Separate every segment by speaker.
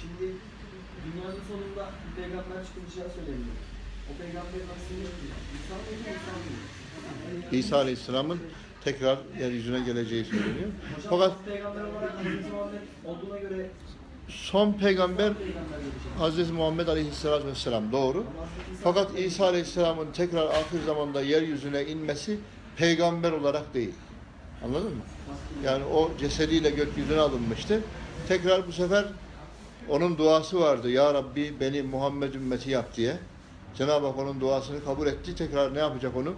Speaker 1: şimdi dünyanın sonunda bir peygamber çıkacağı söyleniyor. O peygamberin aslında insan mıydı, insan mıydı?
Speaker 2: İsa Aleyhisselam'ın tekrar yeryüzüne geleceği söyleniyor. Fakat
Speaker 1: son peygamber olarak Hazreti Muhammed olduğuna göre
Speaker 2: son peygamber. Hz. Muhammed Aleyhisselatü Vesselam doğru.
Speaker 1: İsa
Speaker 2: Fakat İsa Aleyhisselam'ın tekrar ahir zamanda yeryüzüne inmesi peygamber olarak değil. Anladın mı? Yani o cesediyle gökyüzüne alınmıştı. Tekrar bu sefer onun duası vardı. Ya Rabbi beni Muhammed ümmeti yap diye. Cenab-ı Hak onun duasını kabul etti. Tekrar ne yapacak onu?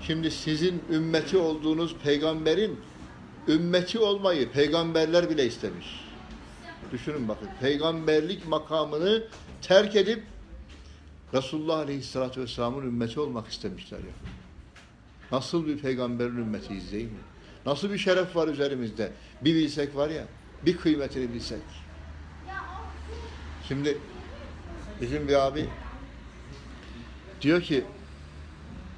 Speaker 2: Şimdi sizin ümmeti olduğunuz peygamberin ümmeti olmayı peygamberler bile istemiş. Düşünün bakın. Peygamberlik makamını terk edip Resulullah Aleyhisselatü Vesselam'ın ümmeti olmak istemişler ya. Nasıl bir peygamberin ümmetiyiz değil mi? Nasıl bir şeref var üzerimizde? Bir bilsek var ya, bir kıymetini bilsek. Şimdi bizim bir abi diyor ki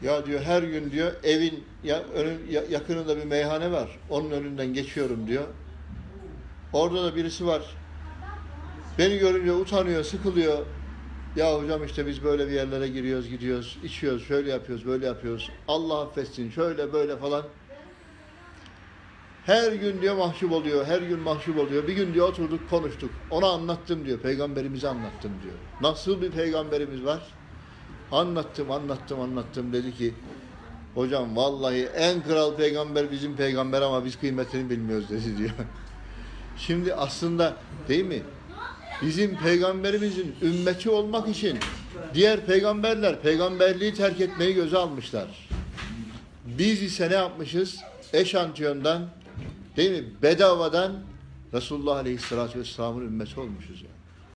Speaker 2: ya diyor her gün diyor evin ya, önün, ya- yakınında bir meyhane var. Onun önünden geçiyorum diyor. Orada da birisi var. Beni görünce utanıyor, sıkılıyor. Ya hocam işte biz böyle bir yerlere giriyoruz, gidiyoruz, içiyoruz, şöyle yapıyoruz, böyle yapıyoruz. Allah affetsin, şöyle böyle falan. Her gün diyor mahcup oluyor, her gün mahcup oluyor. Bir gün diyor oturduk, konuştuk. Ona anlattım diyor, peygamberimize anlattım diyor. Nasıl bir peygamberimiz var? Anlattım, anlattım, anlattım. Dedi ki, hocam vallahi en kral peygamber bizim peygamber ama biz kıymetini bilmiyoruz dedi diyor. Şimdi aslında değil mi? Bizim peygamberimizin ümmeti olmak için diğer peygamberler peygamberliği terk etmeyi göze almışlar. Biz ise ne yapmışız? Eşantiyondan değil mi? Bedavadan Resulullah Aleyhisselatü Vesselam'ın ümmeti olmuşuz yani.